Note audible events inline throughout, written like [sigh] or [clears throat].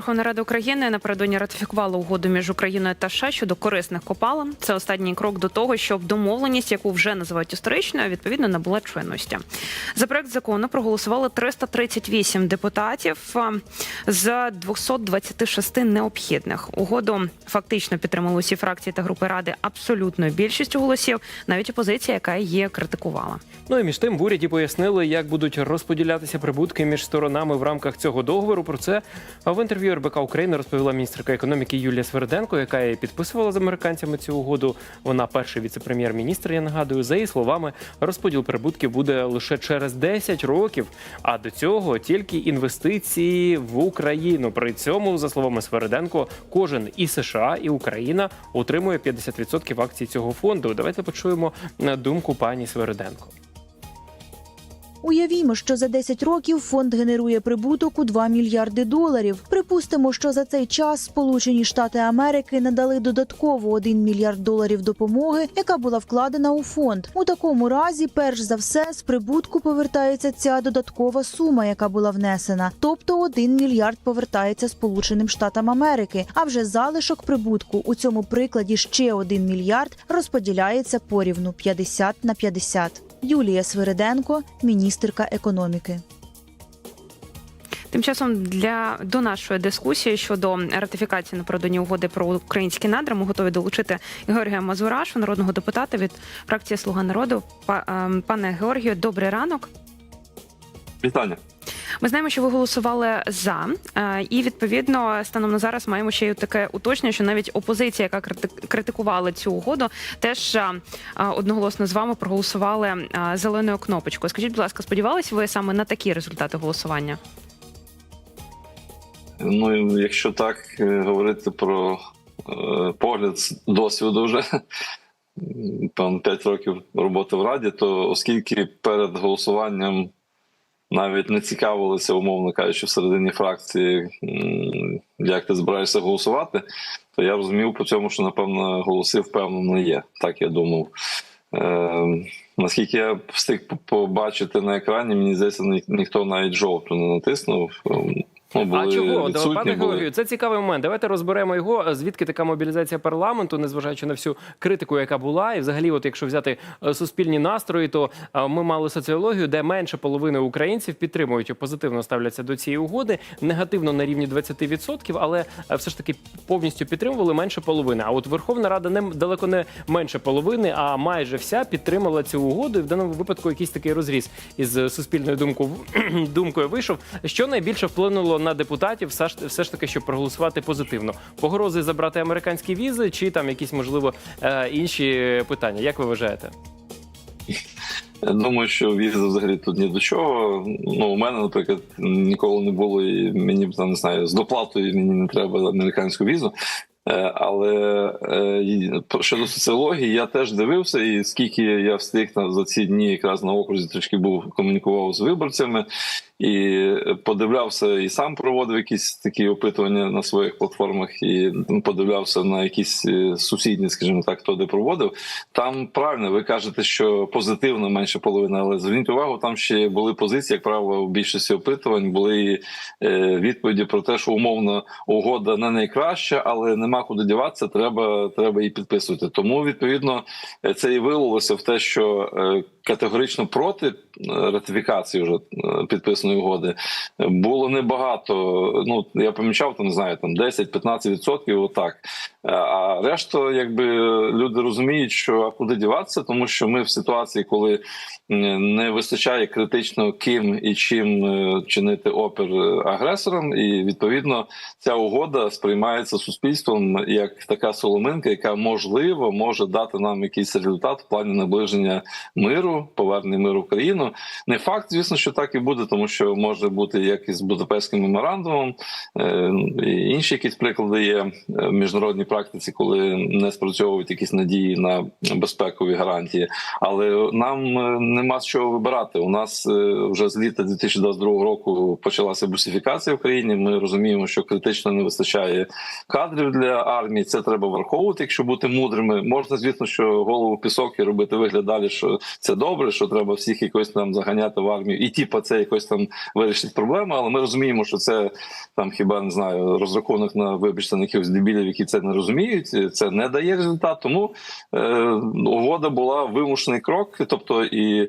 Верховна Рада України напередодні ратифікувала угоду між Україною та США щодо корисних копалин. Це останній крок до того, щоб домовленість, яку вже називають історичною, відповідно набула чинності. За проект закону проголосували 338 депутатів з 226 необхідних. Угоду фактично підтримали усі фракції та групи ради абсолютною більшістю голосів. Навіть опозиція, яка її критикувала. Ну і між тим в уряді пояснили, як будуть розподілятися прибутки між сторонами в рамках цього договору. Про це в інтерв'ю РБК України розповіла міністерка економіки Юлія Сверденко, яка і підписувала з американцями цю угоду. Вона перший віце-прем'єр-міністр. Я нагадую, за її словами, розподіл прибутків буде лише через 10 років. А до цього тільки інвестиції в Україну. При цьому, за словами Сверденко, кожен і США, і Україна отримує 50% акцій цього фонду. Давайте почуємо е, думку пані Сверденко. Уявімо, що за 10 років фонд генерує прибуток у 2 мільярди доларів. Припустимо, що за цей час Сполучені Штати Америки надали додатково 1 мільярд доларів допомоги, яка була вкладена у фонд. У такому разі, перш за все, з прибутку повертається ця додаткова сума, яка була внесена, тобто 1 мільярд повертається Сполученим Штатам Америки. А вже залишок прибутку у цьому прикладі ще 1 мільярд розподіляється порівну 50 на 50. Юлія Свириденко, міністерка економіки. Тим часом для до нашої дискусії щодо ратифікації напередодні угоди про українські надра ми готові долучити Георгія Мазурашу, народного депутата від фракції Слуга народу. Па- ем, Пане Георгію, добрий ранок. Вітання. Ми знаємо, що ви голосували за, е, і відповідно станом на зараз маємо ще й таке уточнення, що навіть опозиція, яка крити- критикувала цю угоду, теж е, е, одноголосно з вами проголосували зеленою кнопочкою. Скажіть, будь ласка, сподівались ви саме на такі результати голосування? Ну якщо так говорити про погляд досвіду вже певно 5 років роботи в раді, то оскільки перед голосуванням навіть не цікавилися, умовно кажучи, всередині фракції, як ти збираєшся голосувати, то я розумів по цьому, що напевно голоси впевнено є. Так я думав. Е, наскільки я встиг побачити на екрані, мені здається, ні- ніхто навіть жовту не натиснув. Ну, А чого відсутні, пане були. Георгію? Це цікавий момент. Давайте розберемо його. Звідки така мобілізація парламенту, незважаючи на всю критику, яка була, і взагалі, от якщо взяти е, суспільні настрої, то е, ми мали соціологію, де менше половини українців підтримують і позитивно ставляться до цієї угоди, негативно на рівні 20%, але е, все ж таки повністю підтримували менше половини. А от Верховна Рада не далеко не менше половини, а майже вся підтримала цю угоду. І в даному випадку якийсь такий розріз із е, суспільною думкою [clears throat] думкою вийшов. Що найбільше вплинуло на депутатів, все ж все ж таки, щоб проголосувати позитивно? Погрози забрати американські візи, чи там якісь можливо е, інші питання? Як ви вважаєте? Думаю, що віза взагалі тут ні до чого. Ну, у мене, наприклад, ніколи не було, і мені б там не знаю, з доплатою мені не треба американську візу. Е, Але е, щодо соціології, я теж дивився, і скільки я встиг за ці дні якраз на окрузі трішки був комунікував з виборцями і подивлявся, і сам проводив якісь такі опитування на своїх платформах, і подивлявся на якісь е, сусідні, скажімо так, хто де проводив. Там правильно ви кажете, що позитивно менше половини, але зверніть увагу, там ще були позиції, як правило, в більшості опитувань були е, відповіді про те, що умовно угода не найкраща, але нема куди діватися. Треба треба її підписувати. Тому відповідно е, це і вилилося в те, що категорично проти ратифікації вже е, підписаної угоди було небагато. Ну я помічав там, знаю, там 10-15%, отак. Е, А решта, якби люди розуміють, що а куди діватися, тому що ми в ситуації, коли не вистачає критично ким і чим е, чинити опір е, агресорам, і відповідно ця угода сприймається суспільством як така соломинка, яка можливо може дати нам якийсь результат в плані наближення миру, повернення миру в країну. Не факт, звісно, що так і буде, тому що може бути як із Будапештським меморандумом, і інші якісь приклади є в міжнародній практиці, коли не спрацьовують якісь надії на безпекові гарантії. Але нам е, нема з чого вибирати. У нас е, вже з літа 2022 року почалася бусифікація в країні. Ми розуміємо, що критично не вистачає кадрів для армії. Це треба враховувати, якщо бути мудрими. Можна, звісно, що голову пісок і робити вигляд далі, що це добре, що треба всіх якось там заганяти в армію, і типа це якось там вирішить проблеми. Але ми розуміємо, що це там хіба не знаю розрахунок на вибачте на якихось дебілів, які це не розуміють. Це не дає результат. Тому е, угода була вимушений крок, тобто і.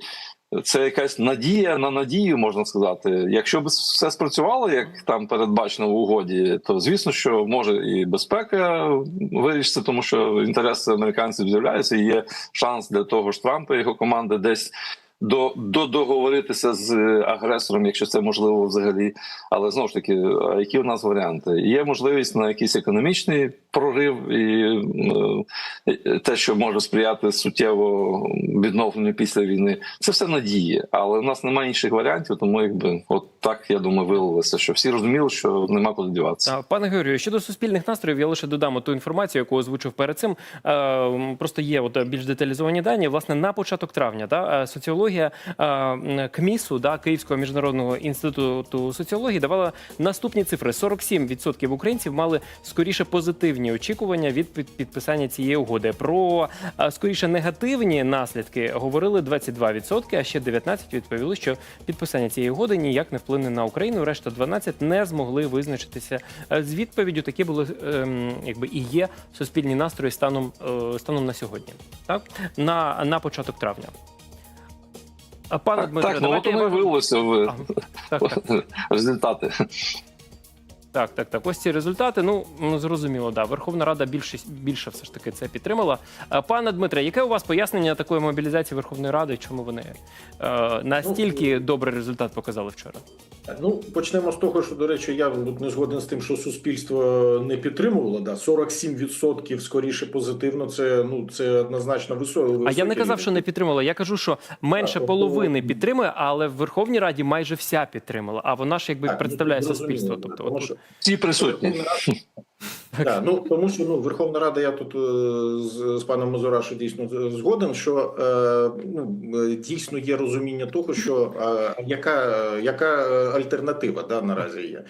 Це якась надія на надію, можна сказати. Якщо б все спрацювало, як там передбачено в угоді, то звісно, що може і безпека вирішиться, тому що інтереси американців з'являються. і Є шанс для того ж Трампа і його команди десь до, до договоритися з агресором, якщо це можливо взагалі. Але знову ж таки, які у нас варіанти? Є можливість на якийсь економічний прорив і е, те, що може сприяти суттєво відновленню після війни. Це все надії, але у нас немає інших варіантів, тому якби от так я думаю, вилилося, що всі розуміли, що нема куди діватися. Пане Георгію, щодо суспільних настроїв, я лише додам ту інформацію, яку озвучив перед цим. Е, Просто є от більш деталізовані дані. Власне, на початок травня да, е, соціологія е, КМІСу, да, Київського міжнародного інституту соціології, давала наступні цифри: 47% українців мали скоріше позитивні очікування від під- підписання цієї угоди. Про скоріше негативні наслідки говорили 22%, а ще 19% відповіли, що підписання цієї угоди ніяк не вплине на Україну. Решта 12 не змогли визначитися е, з відповіддю. Такі були ем, якби і є суспільні настрої станом е, станом на сьогодні. Так на, на початок травня. Пане Дмитро, так ну от давайте я воно і вам- вилилося в результати. Так, так, так. Ось ці результати. Ну ну, зрозуміло, да. Верховна Рада більше більше все ж таки це підтримала. Пане Дмитре, яке у вас пояснення такої мобілізації Верховної Ради? Чому вони е, настільки добрий результат показали вчора? Ну, почнемо з того, що, до речі, я тут не згоден з тим, що суспільство не підтримувало. Да, 47% скоріше позитивно. Це ну це однозначно високо. А я не казав, що не підтримала. Я кажу, що менше Так, половини тобто- підтримує, але в Верховній Раді майже вся підтримала. А вона ж якби Так, ну, представляє суспільство. Тобто, тому от що Всі присутні. Да, ну тому що ну Верховна Рада, я тут е, з, з паном Мазурашу дійсно згоден, що е, ну е, дійсно є розуміння того, що е, яка, яка альтернатива да наразі є.